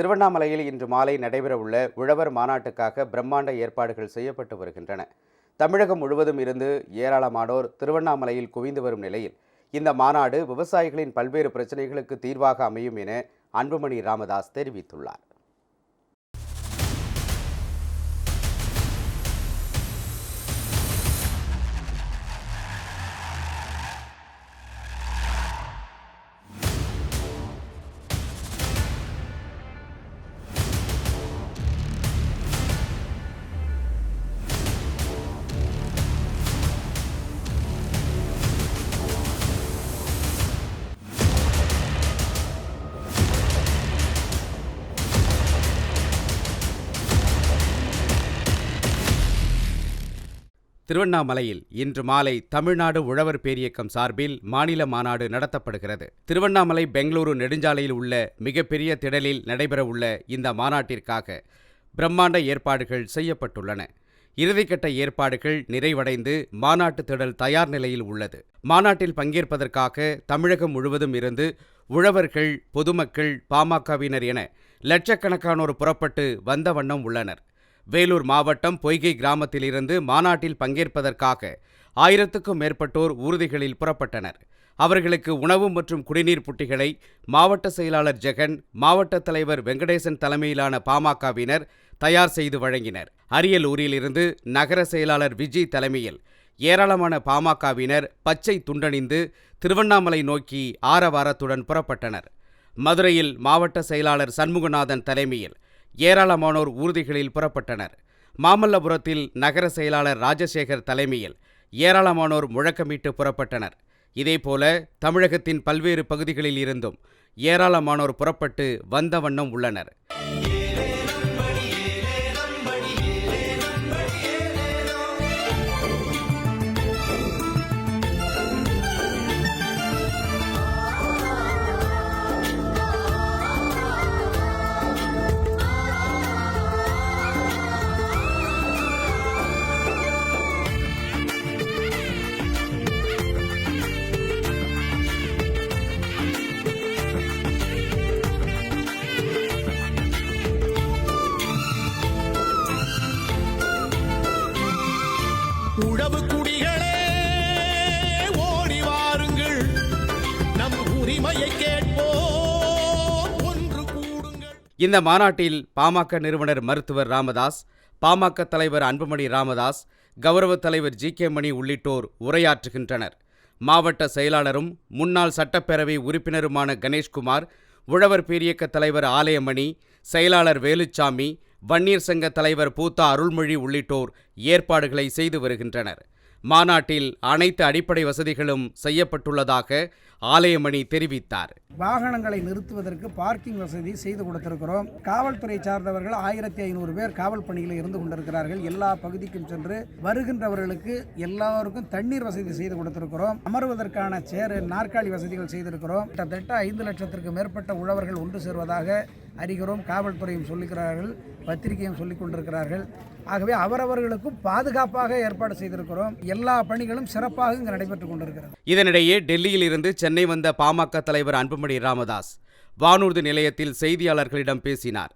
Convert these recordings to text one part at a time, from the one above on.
திருவண்ணாமலையில் இன்று மாலை நடைபெறவுள்ள உழவர் மாநாட்டுக்காக பிரம்மாண்ட ஏற்பாடுகள் செய்யப்பட்டு வருகின்றன. தமிழகம் முழுவதும் இருந்து ஏராளமானோர் திருவண்ணாமலையில் குவிந்து வரும் நிலையில் இந்த மாநாடு விவசாயிகளின் பல்வேறு பிரச்சனைகளுக்கு தீர்வாக அமையும் என அன்புமணி ராமதாஸ் தெரிவித்துள்ளார். திருவண்ணாமலையில் இன்று மாலை தமிழ்நாடு உழவர் பேரியக்கம் சார்பில் மாநில மாநாடு நடத்தப்படுகிறது. திருவண்ணாமலை பெங்களூரு நெடுஞ்சாலையில் உள்ள மிகப்பெரிய திடலில் நடைபெறவுள்ள இந்த மாநாட்டிற்காக பிரம்மாண்ட ஏற்பாடுகள் செய்யப்பட்டுள்ளன. இறுதிக்கட்ட ஏற்பாடுகள் நிறைவடைந்து மாநாட்டு திடல் தயார் நிலையில் உள்ளது. மாநாட்டில் பங்கேற்பதற்காக தமிழகம் முழுவதும் இருந்து உழவர்கள் பொதுமக்கள் பாமகவினர் என லட்சக்கணக்கானோர் புறப்பட்டு வந்த வண்ணம் உள்ளனர். வேலூர் மாவட்டம் பொய்கை கிராமத்திலிருந்து மாநாட்டில் பங்கேற்பதற்காக ஆயிரத்துக்கும் மேற்பட்டோர் ஊர்திகளில் புறப்பட்டனர். அவர்களுக்கு உணவு மற்றும் குடிநீர் புட்டிகளை மாவட்ட செயலாளர் ஜெகன் மாவட்ட தலைவர் வெங்கடேசன் தலைமையிலான பாமகவினர் தயார் செய்து வழங்கினர். அரியலூரிலிருந்து நகர செயலாளர் விஜி தலைமையில் ஏராளமான பாமகவினர் பச்சை துண்டணிந்து திருவண்ணாமலை நோக்கி ஆரவாரத்துடன் புறப்பட்டனர். மதுரையில் மாவட்ட செயலாளர் சண்முகநாதன் தலைமையில் ஏராளமானோர் ஊர்திகளில் புறப்பட்டனர். மாமல்லபுரத்தில் நகர செயலாளர் ராஜசேகர் தலைமையில் ஏராளமானோர் முழக்கமிட்டு புறப்பட்டனர். இதேபோல தமிழகத்தின் பல்வேறு பகுதிகளில் இருந்தும் ஏராளமானோர் புறப்பட்டு வந்த வண்ணம் உள்ளனர். இந்த மாநாட்டில் பாமக நிறுவனர் மருத்துவர் ராமதாஸ் பாமக தலைவர் அன்புமணி ராமதாஸ் கௌரவ தலைவர் ஜி கே மணி உள்ளிட்டோர் உரையாற்றுகின்றனர். மாவட்ட செயலாளரும் முன்னாள் சட்டப்பேரவை உறுப்பினருமான கணேஷ்குமார் உழவர் பேரியக்க தலைவர் ஆலயமணி செயலாளர் வேலுச்சாமி வன்னியர் சங்க தலைவர் பூத்தா அருள்மொழி உள்ளிட்டோர் ஏற்பாடுகளை செய்து வருகின்றனர். மாநாட்டில் அனைத்து அடிப்படை வசதிகளும் செய்யப்பட்டுள்ளதாக ஆலயமணி தெரிவித்தார். வாகனங்களை நிறுத்துவதற்கு பார்க்கிங் வசதி செய்து கொடுத்திருக்கிறோம். காவல்துறை சார்ந்தவர்கள் ஆயிரத்தி ஐநூறு பேர் காவல் பணியில் இருந்து கொண்டிருக்கிறார்கள். எல்லா பகுதிக்கும் சென்று வருகின்றவர்களுக்கு எல்லாருக்கும் தண்ணீர் வசதி செய்து கொடுத்திருக்கிறோம். அமர்வதற்கான சேர் நாற்காலி வசதிகள் செய்திருக்கிறோம். கிட்டத்தட்ட ஐந்து லட்சத்திற்கு மேற்பட்ட உழவர்கள் ஒன்று சேர்வதாக அறிகிறோம். காவல்துறையும் சொல்லுகிறார்கள் பத்திரிகையும் சொல்லிக் கொண்டிருக்கிறார்கள். ஆகவே அவரவர்களுக்கும் பாதுகாப்பாக ஏற்பாடு செய்திருக்கிறோம். எல்லா பணிகளும் சிறப்பாக இங்கு நடைபெற்றுக் கொண்டிருக்கிறது. இதனிடையே டெல்லியில் இருந்து சென்னை வந்த பாமக தலைவர் அன்புமணி ராமதாஸ் வானூர்தி நிலையத்தில் செய்தியாளர்களிடம் பேசினார்.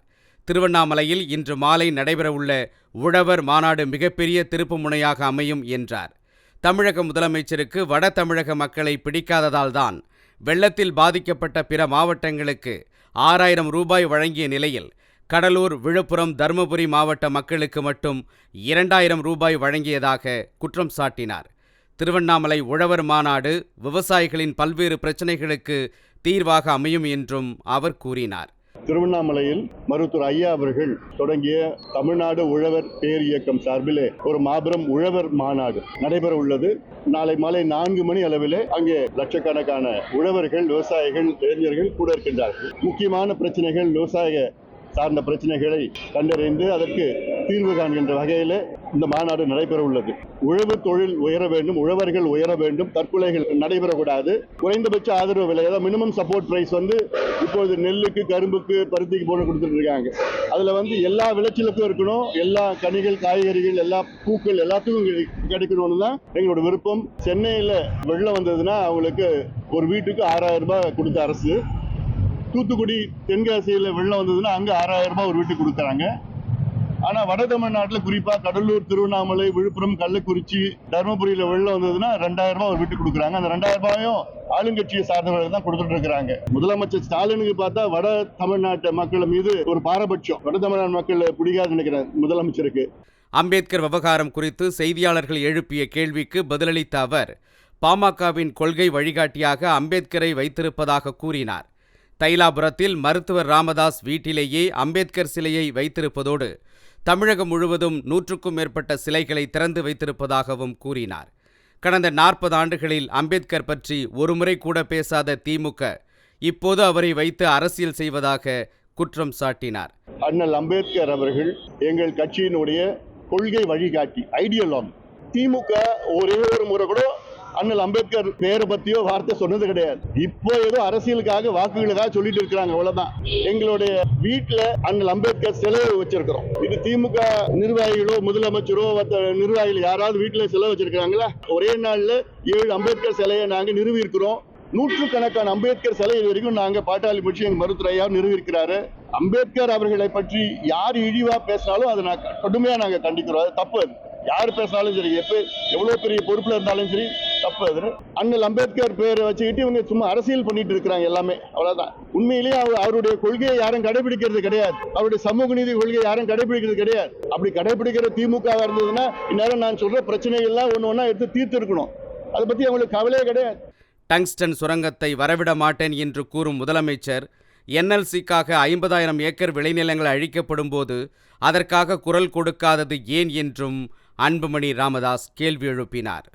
திருவண்ணாமலையில் இன்று மாலை நடைபெறவுள்ள உழவர் மாநாடு மிகப்பெரிய திருப்பு முனையாக அமையும் என்றார். தமிழக முதலமைச்சருக்கு வட தமிழக மக்களை பிடிக்காததால்தான் வெள்ளத்தில் பாதிக்கப்பட்ட பிற மாவட்டங்களுக்கு ஆறாயிரம் ரூபாய் வழங்கிய நிலையில் கடலூர் விழுப்புரம் தருமபுரி மாவட்ட மக்களுக்கு மட்டும் இரண்டாயிரம் ரூபாய் வழங்கியதாக குற்றம் சாட்டினார். திருவண்ணாமலை உழவர் மாநாடு விவசாயிகளின் பல்வேறு பிரச்சனைகளுக்கு தீர்வாக அமையும் என்றும் அவர் கூறினார். திருவண்ணாமலையில் மருத்துவர் ஐயா அவர்கள் தொடங்கிய தமிழ்நாடு உழவர் பேர் இயக்கம் சார்பிலே ஒரு மாபெரும் உழவர் மாநாடு நடைபெற உள்ளது. நாளை மாலை நான்கு மணி அளவிலே அங்கே லட்சக்கணக்கான உழவர்கள் விவசாயிகள் இளைஞர்கள் கூட இருக்கின்றார்கள். முக்கியமான பிரச்சனைகள் விவசாய சார்ந்த பிரச்சனைகளை கண்டறிந்து அதற்கு தீர்வு காண்கின்ற வகையில் இந்த மாநாடு நடைபெற உள்ளது உழவு தொழில் உயர வேண்டும் உழவர்கள் உயர வேண்டும் தற்கொலைகள் நடைபெறக்கூடாது. குறைந்தபட்ச ஆதரவு விலை அதாவது மினிமம் சப்போர்ட் பிரைஸ் வந்து இப்பொழுது நெல்லுக்கு கரும்புக்கு பருத்திக்கு போன கொடுத்துட்டு இருக்காங்க அதுல வந்து எல்லா விளைச்சலுக்கும் இருக்கணும். எல்லா கனிகள் காய்கறிகள் எல்லா பூக்கள் எல்லாத்துக்கும் கிடை- கிடைக்கணும்னு தான் எங்களோட விருப்பம். சென்னையில் வெள்ளம் வந்ததுன்னா அவங்களுக்கு ஒரு வீட்டுக்கு ஆறாயிரம் ரூபாய் கொடுத்த அரசு. தூத்துக்குடி தென்காசியில் வெள்ளம் வந்ததுன்னா அங்கே ஆறாயிரம் ரூபாய் ஒரு வீட்டுக்கு கொடுக்குறாங்க. ஆனால் வட தமிழ்நாட்டில் குறிப்பாக கடலூர் திருவண்ணாமலை விழுப்புரம் கள்ளக்குறிச்சி தருமபுரியில் வெள்ளம் வந்ததுன்னா ரெண்டாயிரம் ரூபாய் ஒரு வீட்டுக்கு கொடுக்குறாங்க. அந்த ரெண்டாயிரம் ரூபாயும் ஆளுங்கட்சியை சார்ந்தவர்கள் தான் கொடுத்துட்டு இருக்கிறாங்க. முதலமைச்சர் ஸ்டாலினுக்கு பார்த்தா வட தமிழ்நாட்டு மக்கள் மீது ஒரு பாரபட்சம். வட தமிழ்நாடு மக்கள் பிடிக்காது நினைக்கிறேன் முதலமைச்சருக்கு. அம்பேத்கர் விவகாரம் குறித்து செய்தியாளர்கள் எழுப்பிய கேள்விக்கு பதிலளித்த அவர் பாமகவின் கொள்கை வழிகாட்டியாக அம்பேத்கரை வைத்திருப்பதாக கூறினார். தைலாபுரத்தில் மருத்துவர் ராமதாஸ் வீட்டிலேயே அம்பேத்கர் சிலையை வைத்திருப்பதோடு தமிழகம் முழுவதும் நூற்றுக்கும் மேற்பட்ட சிலைகளை திறந்து வைத்திருப்பதாகவும் கூறினார். கடந்த நாற்பது ஆண்டுகளில் அம்பேத்கர் பற்றி ஒருமுறை கூட பேசாத திமுக இப்போது அவரை வைத்து அரசியல் செய்வதாக குற்றம் சாட்டினார். அண்ணல் அம்பேத்கர் அவர்கள் எங்கள் கட்சியினுடைய கொள்கை வழிகாட்டி ஐடியலாக் திமுக ஒரே ஒரு முறை கூட அண்ணல் அம்பேத்கர் பேரை பத்தியோ வார்த்தை சொன்னது கிடையாது. இப்போ ஏதோ அரசியலுக்காக வாக்குகளுக்காக சொல்லிட்டு இருக்கிறாங்க அவ்வளவுதான். எங்களுடைய வீட்டுல அண்ணல் அம்பேத்கர் சிலை வச்சிருக்கிறோம். இது திமுக நிர்வாகிகளோ முதலமைச்சரோ மற்ற நிர்வாகிகள் யாராவது வீட்டுல சிலை வச்சிருக்காங்களா ஒரே நாள்ல ஏழு அம்பேத்கர் சிலையை நாங்க நிறுவி இருக்கிறோம் நூற்றுக்கணக்கான அம்பேத்கர் சிலை இது வரைக்கும் நாங்க பாட்டாளி முயற்சி எங்க மருத்துவர் நிறுவிருக்கிறாரு நிறுவியிருக்கிறாரு. அம்பேத்கர் அவர்களை பற்றி யார் இழிவா பேசினாலும் அதை நான் கடுமையா நாங்க கண்டிக்கிறோம். அது தப்பு. அது யார் பேசினாலும் சரி எப்ப எவ்வளவு பெரிய பொறுப்புல இருந்தாலும் சரி தப்பு அது. அண்ணல் அம்பேத்கர் பேரை வச்சுக்கிட்டு இவங்க சும்மா அரசியல் பண்ணிட்டு இருக்கிறாங்க எல்லாமே. அவ்வளவுதான். உண்மையிலேயே அவர் அவருடைய கொள்கையை யாரும் கடைபிடிக்கிறது கிடையாது. அவருடைய சமூக நீதி கொள்கையை யாரும் கடைபிடிக்கிறது கிடையாது. அப்படி கடைபிடிக்கிற திமுக இருந்ததுன்னா இந்நேரம் நான் சொல்ற பிரச்சனைகள்லாம் ஒன்று ஒன்றா எடுத்து தீர்த்து இருக்கணும் அதை பத்தி அவங்களுக்கு கவலையே கிடையாது. டங்ஸ்டன் சுரங்கத்தை வரவிட மாட்டேன் என்று கூறும் முதலமைச்சர் என்எல்சிக்காக ஐம்பதாயிரம் ஏக்கர் விளைநிலங்கள் அழிக்கப்படும் போது அதற்காக குரல் கொடுக்காதது ஏன் என்றும் அன்புமணி ராமதாஸ் கேள்வி எழுப்பினார்.